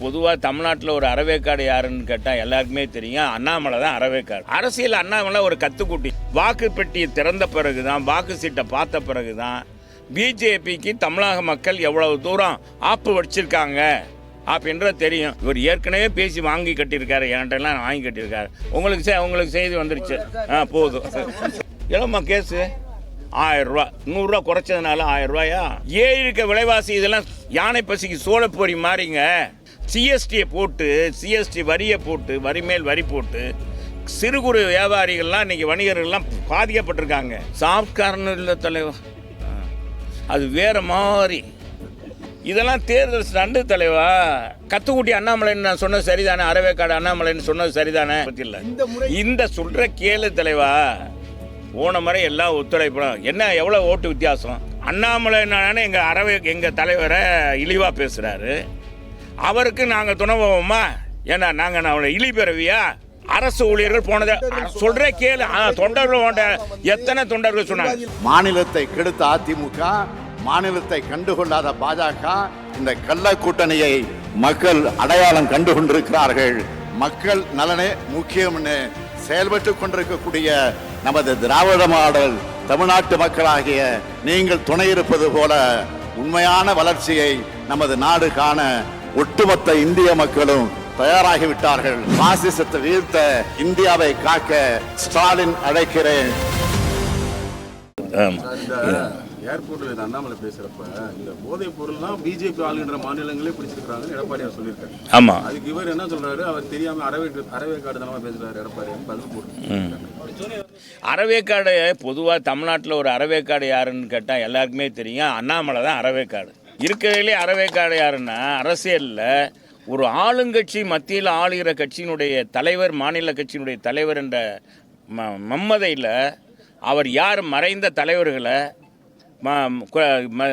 பொதுவாக தமிழ்நாட்டில் ஒரு அறவேக்காடு யாருன்னு கேட்டால் எல்லாருக்குமே தெரியும். அண்ணாமலை தான் அறவேக்காடு. அரசியல் அண்ணாமலை ஒரு கத்துக்குட்டி. வாக்கு பெட்டியை திறந்த பிறகு தான் வாக்கு சீட்டை பார்த்த பிறகு தான் பிஜேபிக்கு தமிழக மக்கள் எவ்வளவு தூரம் ஆப்பு வச்சிருக்காங்க அப்படின்றது தெரியும். இவர் ஏற்கனவே பேசி வாங்கி கட்டியிருக்காரு என்கிட்டலாம் வாங்கி கட்டியிருக்காரு. உங்களுக்கு செ- உங்களுக்கு செய்தி வந்துருச்சு. ஆ போதும். எவ்வளோம்மா கேஸு? ஆயிரம் ரூபா. நூறுரூவா குறைச்சதுனால ஆயிரம் ரூபாயா? ஏறி இருக்க விலைவாசி இதெல்லாம் யானை பசிக்கு சோளப்பொரி மாறிங்க. சிஎஸ்டியை போட்டு சிஎஸ்டி வரியை போட்டு வரி மேல் வரி போட்டு சிறு குறு வியாபாரிகள்லாம் இன்னைக்கு வணிகர்கள்லாம் பாதிக்கப்பட்டிருக்காங்க. சாப்ட்காரன் இல்லை தலைவா. அது வேற மாதிரி. இதெல்லாம் தேர்தல் ஸ்டண்டு தலைவா? கத்துக்குட்டி அண்ணாமலைன்னு நான் சொன்னது சரிதானே? அறவேக்காடு அண்ணாமலைன்னு சொன்னது சரிதானே? இல்ல இந்த சொல்ற கேளு தலைவா. போன முறை எல்லாம் ஒத்துழைப்படும் என்ன எவ்வளோ ஓட்டு வித்தியாசம்? அண்ணாமலைனானே எங்கள் அறவே எங்கள் தலைவரை இழிவாக பேசுகிறாரு அவருக்கு நாங்கள் துணை போவோமா ஏன்னா நாங்கள் அவளை இழி பிறவியா? அரசு ஊழியர்கள் போனதை சொல்ற கேளு. ஆ, தொண்டர்கள் போன்ற எத்தனை தொண்டர்கள் சொன்னாங்க? மாநிலத்தை கெடுத்த அதிமுக மாநிலத்தை கண்டுகொள்ளாத பாஜக இந்த கள்ள கூட்டணியை மக்கள் அடையாளம் கண்டு கொண்டிருக்கிறார்கள் மக்கள் நலனே முக்கியம்னு செயல்பட்டு கொண்டிருக்கக்கூடிய நமது திராவிட மாடல் தமிழ்நாட்டு மக்களாகிய நீங்கள் துணை இருப்பது போல உண்மையான வளர்ச்சியை நமது நாடு காண ஒட்டுமொத்த இந்திய மக்களும் தயாராகிவிட்டார்கள். பாசிசத்தை வீழ்த்த இந்தியாவை காக்க ஸ்டாலின் அழைக்கிறேன். ஏர்போர்ட்ல அண்ணாமலை பேசுறப்ப இந்த போதைப் பொருள்லாம் பிஜேபி ஆளுகின்ற மாநிலங்களே பிடிச்சிருக்காங்கன்னு எடப்பாடியார் சொல்லியிருக்காரு. ஆமாம் அதுக்கு இவர் என்ன சொல்றாரு? அவர் தெரியாம அறவே அறவேக்காடு தனமா பேசுறாரு எடப்பாடி. பதில் போட்டு அறவேக்காடு பொதுவாக தமிழ்நாட்டில் ஒரு அறவேக்காடு யாருன்னு கேட்டால் எல்லாருக்குமே தெரியும். அண்ணாமலை தான் அறவேக்காடு இருக்கிறதுலே அறவேக்காடு யாருன்னா அரசியலில் ஒரு ஆளுங்கட்சி மத்தியில் ஆளுகிற கட்சியினுடைய தலைவர் மாநில கட்சியினுடைய தலைவர் என்ற ம மம்மதையில் அவர் யார் மறைந்த தலைவர்களை ம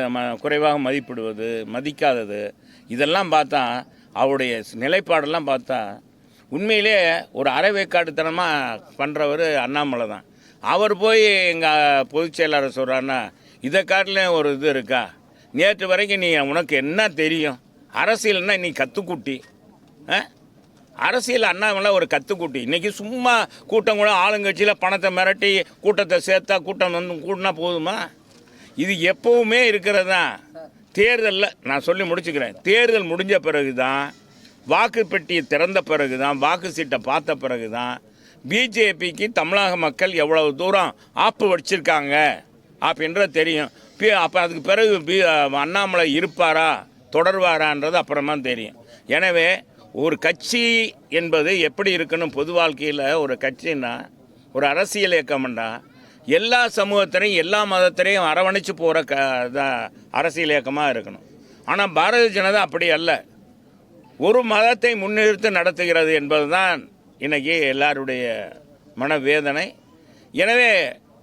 ம- குறைவாக மதிப்பிடுவது மதிக்காதது இதெல்லாம் பார்த்தா அவருடைய நிலைப்பாடெல்லாம் பார்த்தா உண்மையிலே ஒரு அறவேக்காட்டுத்தனமாக பண்ணுறவர் அண்ணாமலை தான். அவர் போய் எங்கள் பொதுச் செயலாளர் சொல்கிறாருன்னா இதை காட்டிலும் ஒரு இது இருக்கா? நேற்று வரைக்கும் நீ உனக்கு என்ன தெரியும்? அரசியல்னா நீ கத்துக்குட்டி. ஆ? அரசியல் அண்ணாமலை ஒரு கத்துக்குட்டி. இன்றைக்கி சும்மா கூட்டம் கூட ஆளுங்கட்சியில் பணத்தை மிரட்டி கூட்டத்தை சேர்த்தா கூட்டம் வந்து கூட்டினா போதுமா? இது எப்பவுமே இருக்கிறது? தான் தேர்தலில் நான் சொல்லி முடிச்சுக்கிறேன். தேர்தல் முடிஞ்ச பிறகு தான் வாக்கு பெட்டியை திறந்த பிறகு தான் வாக்கு சீட்டை பார்த்த பிறகு தான் பிஜேபிக்கு தமிழக மக்கள் எவ்வளவு தூரம் ஆப்பு வடிச்சிருக்காங்க அப்படின்றது தெரியும். அப்போ அதுக்கு பிறகு பி அண்ணாமலை இருப்பாரா தொடர்வாரான்றது அப்புறமா தெரியும். எனவே ஒரு கட்சி என்பது எப்படி இருக்கணும் பொது வாழ்க்கையில் ஒரு கட்சின்னா ஒரு அரசியல் இயக்கம்னா எல்லா சமூகத்திலையும் எல்லா மதத்திலையும் அரவணைச்சு போகிற க அரசியல் இயக்கமாக இருக்கணும். ஆனால் பாரதிய ஜனதா அப்படி அல்ல. ஒரு மதத்தை முன்னிறுத்து நடத்துகிறது என்பதுதான் இன்றைக்கி எல்லாருடைய மனவேதனை. எனவே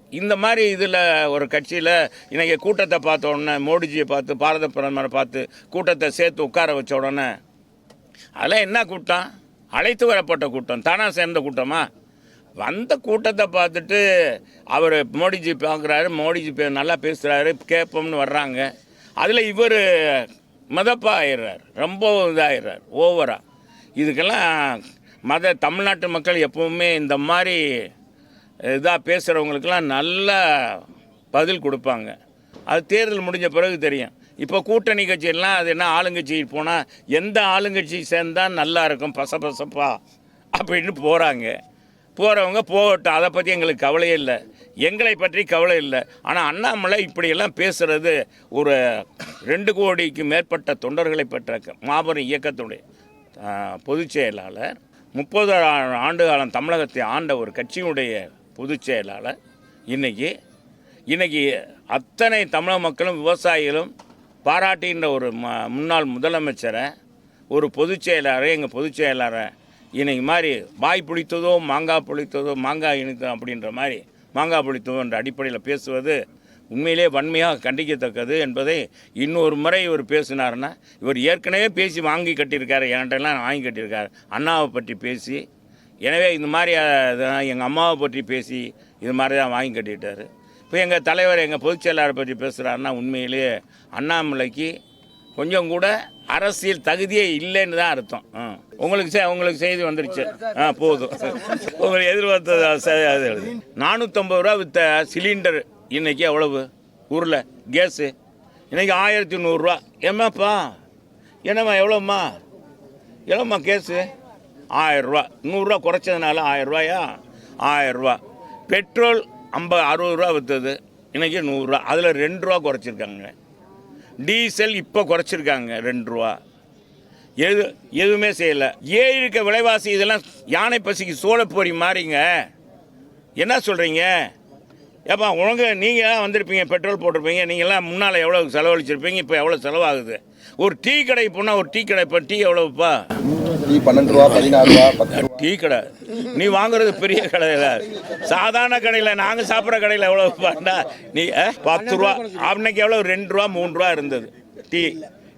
இந்த மாதிரி இதில் ஒரு கட்சியில் இன்றைக்கி கூட்டத்தை பார்த்த உடனே மோடிஜியை பார்த்து பாரத பிரதமரை பார்த்து கூட்டத்தை சேர்த்து உட்கார வச்ச உடனே அதெல்லாம் என்ன கூட்டம்? அழைத்து வரப்பட்ட கூட்டம். தானாக சேர்ந்த கூட்டமா? வந்த கூட்டத்தை பார்த்துட்டு அவர் மோடிஜி பார்க்குறாரு மோடிஜி நல்லா பேசுகிறாரு கேட்போம்னு வர்றாங்க. அதில் இவர் மதப்பா ஆயிடுறார் ரொம்ப இதாகிடுறார் ஓவராக இதுக்கெல்லாம் மத தமிழ்நாட்டு மக்கள் எப்பவுமே இந்த மாதிரி இதாக பேசுகிறவங்களுக்கெல்லாம் நல்ல பதில் கொடுப்பாங்க. அது தேர்தல் முடிஞ்ச பிறகு தெரியும். இப்போ கூட்டணி கட்சியெல்லாம் அது என்ன ஆளுங்கட்சி போனால் எந்த ஆளுங்கட்சி சேர்ந்தால் நல்லா இருக்கும் பசபசப்பா அப்படின்னு போகிறாங்க போகிறவங்க போகட்டும் அதை பற்றி எங்களுக்கு கவலையே இல்லை. எங்களை பற்றி கவலை இல்லை. ஆனால் அண்ணாமலை இப்படியெல்லாம் பேசுகிறது ஒரு ரெண்டு கோடிக்கு மேற்பட்ட தொண்டர்களை பெற்ற மாபெரும் இயக்கத்துடைய பொதுச் செயலாளர். முப்பது ஆண்டு காலம் தமிழகத்தை ஆண்ட ஒரு கட்சியினுடைய பொதுச் செயலாளர். இன்றைக்கி இன்றைக்கி அத்தனை தமிழக மக்களும் விவசாயிகளும் பாராட்டுகின்ற ஒரு ம முன்னாள் முதலமைச்சரை ஒரு பொதுச் செயலாளரை எங்கள் பொதுச் செயலாளரை இன்றைக்கி மாதிரி வாய் புளித்ததோ மாங்காய் புளித்ததோ மாங்காய் இனித்தோம் அப்படின்ற மாதிரி மாங்காய் புளித்ததோ என்ற அடிப்படையில் பேசுவது உண்மையிலே வன்மையாக கண்டிக்கத்தக்கது என்பதை இன்னொரு முறை இவர் பேசினாருன்னா இவர் ஏற்கனவே பேசி வாங்கி கட்டியிருக்காரு என்கிட்டலாம் வாங்கி கட்டியிருக்காரு. அண்ணாவை பற்றி பேசி எனவே இந்த மாதிரி எங்கள் அம்மாவை பற்றி பேசி இது மாதிரி தான் வாங்கி கட்டிட்டார். இப்போ எங்கள் தலைவர் எங்கள் பொதுச் செயலாளர் பற்றி பேசுகிறாருன்னா உண்மையிலேயே அண்ணாமலைக்கு கொஞ்சம் கூட அரசியல் தகுதியே இல்லைன்னு தான் அர்த்தம். ஆ. உங்களுக்கு செ- உங்களுக்கு செய்தி வந்துருச்சு. ஆ போதும். உங்களுக்கு எதிர்பார்த்தது அது நானூற்றம்பது ரூபா வித்த சிலிண்டர் இன்னைக்கு எவ்வளவு? ஊரில் கேஸு. இன்னைக்கு ஆயிரத்தி நூறுரூவா ஏமாப்பா என்னம்மா எவ்வளோம்மா எவ்வளோம்மா கேஸு? ஆயரூவா நூறுரூவா குறைச்சதுனால ஆயரூவாயா ஆயரூவா பெட்ரோல் ஐம்பது அறுபது ரூபா விற்றுது இன்றைக்கி நூறுரூவா அதில் ரெண்டு ரூபா குறைச்சிருக்காங்க. டீசல் இப்போ குறைச்சிருக்காங்க ரெண்டு ரூபா. எது எதுவுமே செய்யலை. ஏன் இருக்க விலைவாசி இதெல்லாம் யானை பசிக்கு சோளப்பொரி மாறிங்க. என்ன சொல்கிறீங்க ஏப்பா உனக்கு நீங்கள் வந்திருப்பீங்க பெட்ரோல் போட்டிருப்பீங்க. நீங்களாம் முன்னால் எவ்வளோ செலவழிச்சிருப்பீங்க இப்போ எவ்வளோ செலவாகுது? ஒரு டீ கடை போனால் ஒரு டீ கடை இப்போ டீ எவ்வளோப்பா டீ பன்னெண்டு ரூபா பதினாறு ரூபா பத்து ரூபா. டீ கடை. நீ வாங்குறது பெரிய கடையில் சாதாரண கடையில் நாங்கள் சாப்பிட்ற கடையில் எவ்வளோ பாண்டா? நீ பத்து ரூபா. அன்னைக்கு எவ்வளோ ரெண்டு ரூபா மூணு ரூபா இருந்தது. டீ.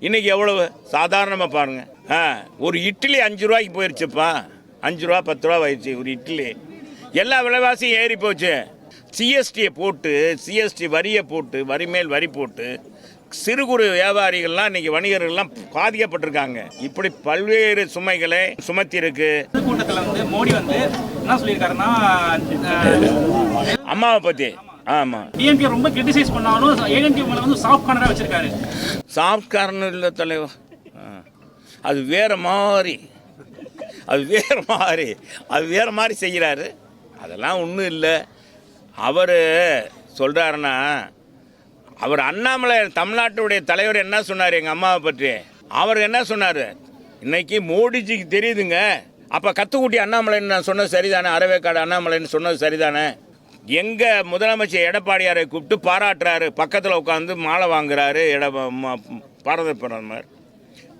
இன்னைக்கு எவ்வளவு? சாதாரணமாக பாருங்க. ஆ ஒரு இட்லி அஞ்சு ரூபாய்க்கு போயிருச்சுப்பா. அஞ்சு ரூபா பத்து ரூபா ஆயிடுச்சு ஒரு இட்லி. எல்லா விலைவாசியும் ஏறி போச்சு. சிஎஸ்டியை போட்டு சிஎஸ்டி வரியை போட்டு வரி மேல் வரி போட்டு சிறு குறு வியாபாரிகள்லாம் இன்னைக்கு வணிகர்கள்லாம் பாதிக்கப்பட்டிருக்காங்க. இப்படி பல்வேறு சுமைகளை சுமத்தி இருக்கு கூட்டத்தில் வந்து மோடி வந்து என்ன சொல்லியிருக்காருன்னா அம்மாவை பற்றி ஆமாம் டிஎம்கே ரொம்ப கிரிட்டிசைஸ் பண்ணாலும் ஏஎன்டி மேல வந்து சாஃப்ட் கார்னரா வச்சிருக்காரு. சாஃப்ட் கார்னர் இல்லை தலைவா. ஆ. அது வேற மாதிரி. அது வேற மாதிரி. அது வேற மாதிரி செய்கிறாரு. அதெல்லாம் ஒன்றும் இல்லை. அவர் சொல்கிறாருன்னா அவர் அண்ணாமலை தமிழ்நாட்டுடைய தலைவர் என்ன சொன்னார் எங்கள் அம்மாவை பற்றி? அவர் என்ன சொன்னார்? இன்னைக்கு மோடிஜிக்கு தெரியுதுங்க. அப்போ கத்துக்குட்டி அண்ணாமலைன்னு நான் சொன்னது சரிதானே? அறவேக்காடு அண்ணாமலைன்னு சொன்னது சரிதானே? எங்கள் முதலமைச்சர் எடப்பாடியாரை கூப்பிட்டு பாராட்டுறாரு. பக்கத்தில் உட்காந்து மாலை வாங்குறாரு. எட ம- பாரத பிரதமர்.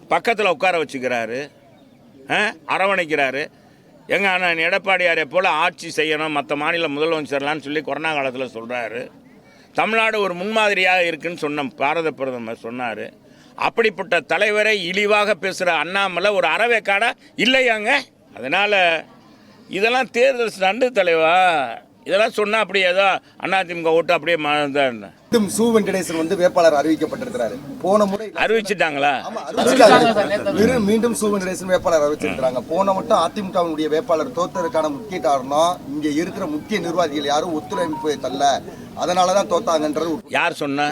பக்கத்தில் உட்கார வச்சுக்கிறாரு. அரவணைக்கிறாரு. எங்கள் அண்ணன் எடப்பாடியாரை போல் ஆட்சி செய்யணும். மற்ற மாநில முதலமைச்சர்லான்னு சொல்லி கொரோனா காலத்தில் சொல்கிறாரு தமிழ்நாடு ஒரு முன்மாதிரியாக இருக்குன்னு சொன்ன பாரத பிரதமர் சொன்னார். அப்படிப்பட்ட தலைவரை இழிவாக பேசுகிற அண்ணாமலை ஒரு அறவேக்காடா இல்லையாங்க? அதனால் இதெல்லாம் தேர்தல் நண்டு தலைவா? இதெல்லாம் சொன்னால் அப்படியே ஏதோ அதிமுக ஓட்டு அப்படியே மீண்டும் சு வெங்கடேசன் வந்து வேட்பாளர் அறிவிக்கப்பட்டிருக்கிறாரு. போன முறை அறிவிச்சிட்டாங்களா? மீண்டும் சு வெங்கடேசன் வேட்பாளர் அறிவிச்சிருக்காங்க போன மட்டும் அதிமுகவினுடைய வேட்பாளர் தோத்ததற்கான முக்கிய காரணம் இங்க இருக்கிற முக்கிய நிர்வாகிகள் யாரும் ஒத்துழைப்பு தரல அதனாலதான் தோத்தாங்கன்றது யார் சொன்னா?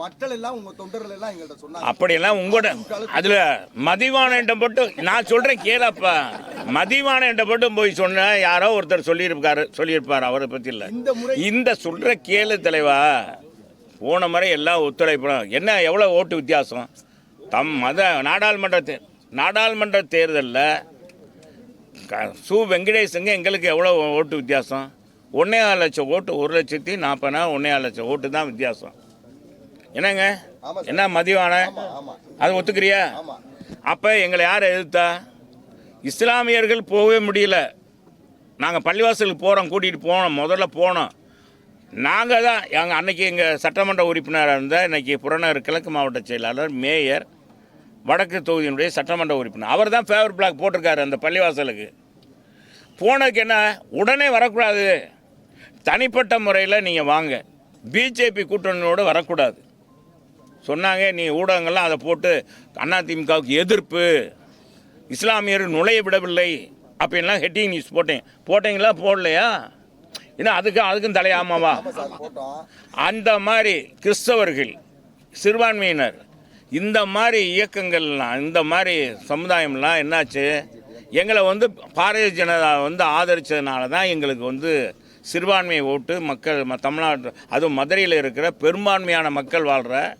மக்கள் எல்லாம் உங்க தொண்டர்கள் எல்லாம் எங்கள்கிட்ட சொன்னாங்க. அப்படியெல்லாம் உங்களோட அதில் மதிவானன்ட்ட மட்டும் நான் சொல்கிறேன் கேளப்பா. மதிவானன்ட்ட மட்டும் போய் சொன்ன யாரோ ஒருத்தர் சொல்லியிருப்பாரு சொல்லியிருப்பார் அவரை பற்றி இல்லை. இந்த சொல்கிற கேளு தலைவா போன முறை எல்லாம் ஒத்துழைப்பணும் என்ன எவ்வளோ ஓட்டு வித்தியாசம்? தம் மத நாடாளுமன்ற தே நாடாளுமன்ற தேர்தலில் சு வெங்கடேசங்க எங்களுக்கு எவ்வளோ ஓட்டு வித்தியாசம்? ஒன்றே ஆறு லட்சம் ஓட்டு ஒரு லட்சத்தி நாற்பதுனா ஒன்றே ஆறு லட்சம் ஓட்டு தான் வித்தியாசம். என்னங்க. என்ன மதிவான? அது ஒத்துக்கிறியா? அப்போ எங்களை யார் எதிர்த்தா? இஸ்லாமியர்கள் போகவே முடியல. நாங்கள் பள்ளிவாசலுக்கு போகிறோம் கூட்டிகிட்டு போனோம் முதல்ல போனோம். நாங்கள் தான் எங்கள் அன்னைக்கு எங்கள் சட்டமன்ற உறுப்பினராக இருந்த இன்னைக்கு புறநகர் கிழக்கு மாவட்ட செயலாளர் மேயர் வடக்கு தொகுதியினுடைய சட்டமன்ற உறுப்பினர். அவர் தான் ஃபேவர் பிளாக் போட்டிருக்காரு அந்த பள்ளிவாசலுக்கு. போனதுக்கு என்ன? உடனே வரக்கூடாது. தனிப்பட்ட முறையில் நீங்கள் வாங்க. பிஜேபி கூட்டணியோடு வரக்கூடாது. சொன்னாங்க நீ ஊடகங்கள்லாம் அதை போட்டு அதிமுகவுக்கு எதிர்ப்பு. இஸ்லாமியர் நுழைய விடவில்லை. அப்படின்லாம் ஹெட்டிங் நியூஸ் போட்டேன். போட்டீங்களா? போடலையா? ஏன்னா அதுக்கு அதுக்கும் தலையாமாவா போட்டோம் அந்த மாதிரி கிறிஸ்தவர்கள் சிறுபான்மையினர் இந்த மாதிரி இயக்கங்கள்லாம் இந்த மாதிரி சமுதாயம்லாம் என்னாச்சு? எங்களை வந்து பாரதிய ஜனதா வந்து ஆதரித்ததுனால தான் எங்களுக்கு வந்து சிறுபான்மை ஓட்டு மக்கள் ம- தமிழ்நாட்டு அதுவும் மதுரையில் இருக்கிற பெரும்பான்மையான மக்கள் வாழ்கிற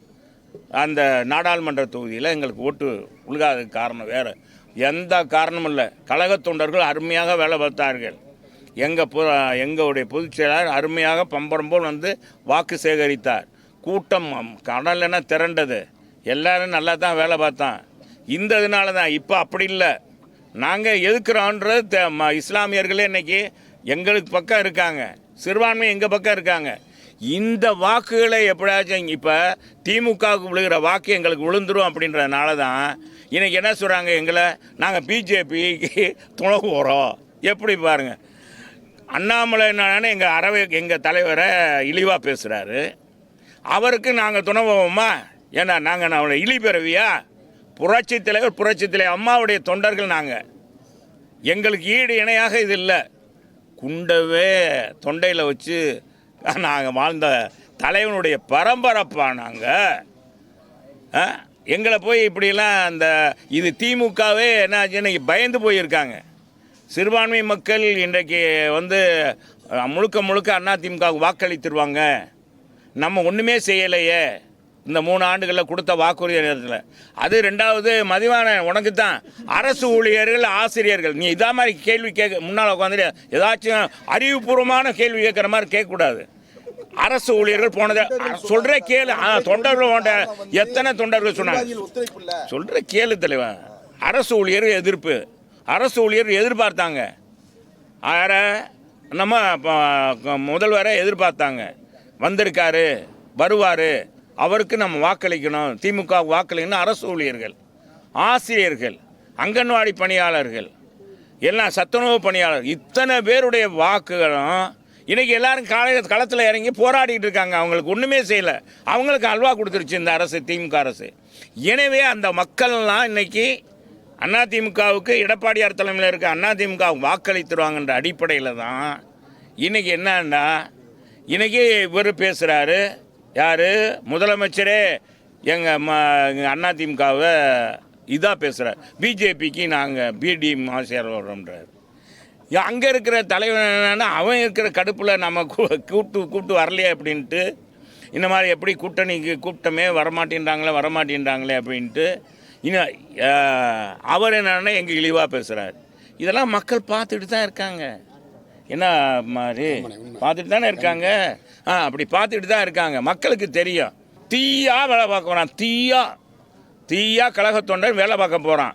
அந்த நாடாளுமன்ற தொகுதியில் எங்களுக்கு ஓட்டு உழுகாத காரணம் வேறு. எந்த காரணமும் இல்லை. கழக தொண்டர்கள் அருமையாக வேலை பார்த்தார்கள். எங்கள் பு எங்களுடைய பொதுச் செயலாளர் அருமையாக பம்பரம் போல் வந்து வாக்கு சேகரித்தார். கூட்டம் கடலென திரண்டது. எல்லாரும் நல்லா தான் வேலை பார்த்தான். இந்த இதனால தான் இப்போ அப்படி இல்லை. நாங்கள் எதுக்குறோன்றது ம- இஸ்லாமியர்களே இன்னைக்கு எங்களுக்கு பக்கம் இருக்காங்க. சிறுபான்மை எங்கள் பக்கம் இருக்காங்க. இந்த வாக்குகளை எப்படியாச்சும் இப்போ திமுகவுக்கு விழுகிற வாக்கு எங்களுக்கு விழுந்துரும் அப்படின்றதுனால தான் இன்றைக்கி என்ன சொல்கிறாங்க எங்களை? நாங்கள் பிஜேபிக்கு துணை போகிறோம் எப்படி பாருங்கள் அண்ணாமலை என்னென்னு எங்கள் அறவை எங்கள் தலைவரை இழிவாக பேசுகிறாரு அவருக்கு நாங்கள் துணை போவோமா? ஏன்னா நாங்கள் அவளை இழி பிறவியா? புரட்சி தலைவர் புரட்சி தலைவர் அம்மாவுடைய தொண்டர்கள் நாங்கள் எங்களுக்கு ஈடு இணையாக இது இல்லை. குண்டவே தொண்டையில் வச்சு நாங்கள் வாழ்ந்த தலைவனுடைய பரம்பரைப்பா நாங்கள் எங்களை போய் இப்படிலாம் அந்த இது திமுகவே என்ன ஆச்சு, இன்னைக்கு பயந்து போயிருக்காங்க. சிறுபான்மை மக்கள் இன்றைக்கு வந்து முழுக்க முழுக்க அண்ணா திமுக வாக்களித்துருவாங்க. நம்ம ஒன்றுமே செய்யலையே. இந்த மூணு ஆண்டுகளில் கொடுத்த வாக்குறுதி நேரத்தில் அது ரெண்டாவது மதிவான உனக்கு தான் அரசு ஊழியர்கள் ஆசிரியர்கள். நீ இதா மாதிரி கேள்வி கேட்க முன்னால் உட்காந்துட்டு ஏதாச்சும் அறிவுபூர்வமான கேள்வி கேட்குற மாதிரி கேட்கக்கூடாது. அரசு ஊழியர்கள் போனதை சொல்கிற கேளு. தொண்டர்கள் எத்தனை தொண்டர்கள் சொன்னாங்க. சொல்கிற கேளு தலைவன் அரசு ஊழியர் எதிர்ப்பு. அரசு ஊழியர் எதிர்பார்த்தாங்க. யார? நம்ம முதல்வரை எதிர்பார்த்தாங்க. வந்திருக்காரு வருவார். அவருக்கு நம்ம வாக்களிக்கணும். திமுக வாக்களிக்கணும். அரசு ஊழியர்கள் ஆசிரியர்கள் அங்கன்வாடி பணியாளர்கள் எல்லாம் சத்துணவு பணியாளர் இத்தனை பேருடைய வாக்குகளும் இன்றைக்கி எல்லாரும் கால களத்தில் இறங்கி போராடிக்கிட்டு இருக்காங்க. அவங்களுக்கு ஒன்றுமே செய்யலை. அவங்களுக்கு அல்வா கொடுத்துருச்சு இந்த அரசு திமுக அரசு. எனவே அந்த மக்கள்லாம் இன்னைக்கு அதிமுகவுக்கு எடப்பாடியார் தலைமையில் இருக்க அதிமுக வாக்களித்துருவாங்கன்ற அடிப்படையில் தான் இன்றைக்கி என்னன்னா இன்றைக்கி இவர் பேசுகிறாரு யார்? முதலமைச்சரே. எங்கள் ம எங்கள் அதிமுகவை இதாக பேசுகிறார் பிஜேபிக்கு நாங்கள் பிடி ஆசிரியர் வரோன்றார் அங்கே இருக்கிற தலைவன் என்னன்னா அவன் இருக்கிற கடுப்பில் நம்ம கூ- கூப்பிட்டு கூப்பிட்டு வரலையே அப்படின்ட்டு இந்த மாதிரி எப்படி கூட்டணிக்கு கூப்பிட்டமே வரமாட்டேன்றாங்களே வரமாட்டேன்றாங்களே அப்படின்ட்டு இன்னும் அவர் என்னன்னா எங்கள் இழிவாக பேசுகிறார் இதெல்லாம் மக்கள் பார்த்துட்டு தான் இருக்காங்க. என்ன மாதிரி பார்த்துட்டு தானே இருக்காங்க. அப்படி பார்த்துட்டு தான் இருக்காங்க. மக்களுக்கு தெரியும். தீயா வேலை பார்க்க போகிறான் தீயா. தீயா கழக தொண்டர் வேலை பார்க்க போகிறான்